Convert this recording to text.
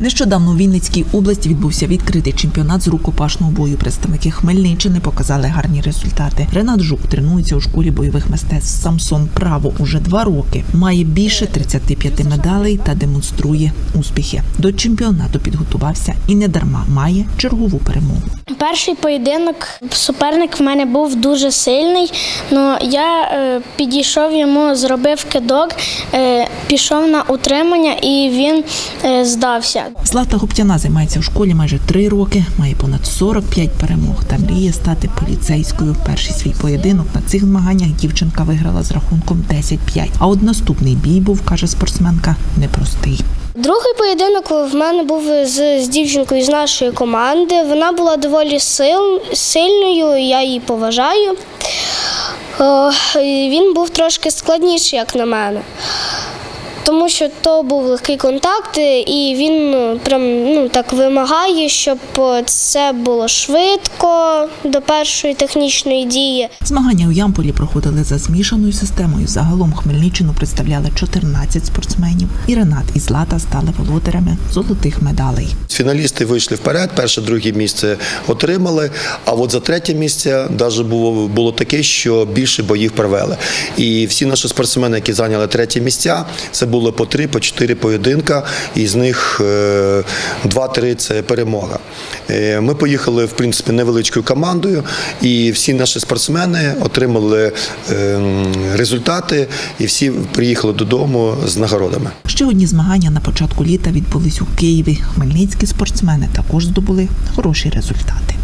Нещодавно у Вінницькій області відбувся відкритий чемпіонат з рукопашного бою. Представники Хмельниччини показали гарні результати. Ренат Жук тренується у школі бойових мистецтв Самсон Право уже два роки. Має більше 35 медалей та демонструє успіхи. До чемпіонату підготувався і не дарма має чергову перемогу. Перший поєдинок суперник в мене був дуже сильний. але я е, підійшов йому, зробив кидок, е, пішов на утримання і він е, здався. Злата Гоптяна займається в школі майже три роки, має понад 45 перемог та мріє стати поліцейською. Перший свій поєдинок на цих змаганнях дівчинка виграла з рахунком 10-5. А от наступний бій був, каже спортсменка, непростий. Другий поєдинок в мене був з, з дівчинкою з нашої команди. Вона була доволі сил, сильною, я її поважаю. О, він був трошки складніший, як на мене. Тому що то був легкий контакт, і він ну, прям ну, так вимагає, щоб це було швидко до першої технічної дії. Змагання у Ямполі проходили за змішаною системою. Загалом Хмельниччину представляли 14 спортсменів. І Ренат і Злата стали володарями золотих медалей. Фіналісти вийшли вперед, перше, друге місце отримали. А от за третє місце навіть було, було таке, що більше боїв провели. І всі наші спортсмени, які зайняли треті місця, це було по три, по чотири поєдинка, і з них е, два-три це перемога. Е, Ми поїхали в принципі невеличкою командою, і всі наші спортсмени отримали е, результати, і всі приїхали додому з нагородами. Ще одні змагання на початку літа відбулись у Києві. Хмельницькі спортсмени також здобули хороші результати.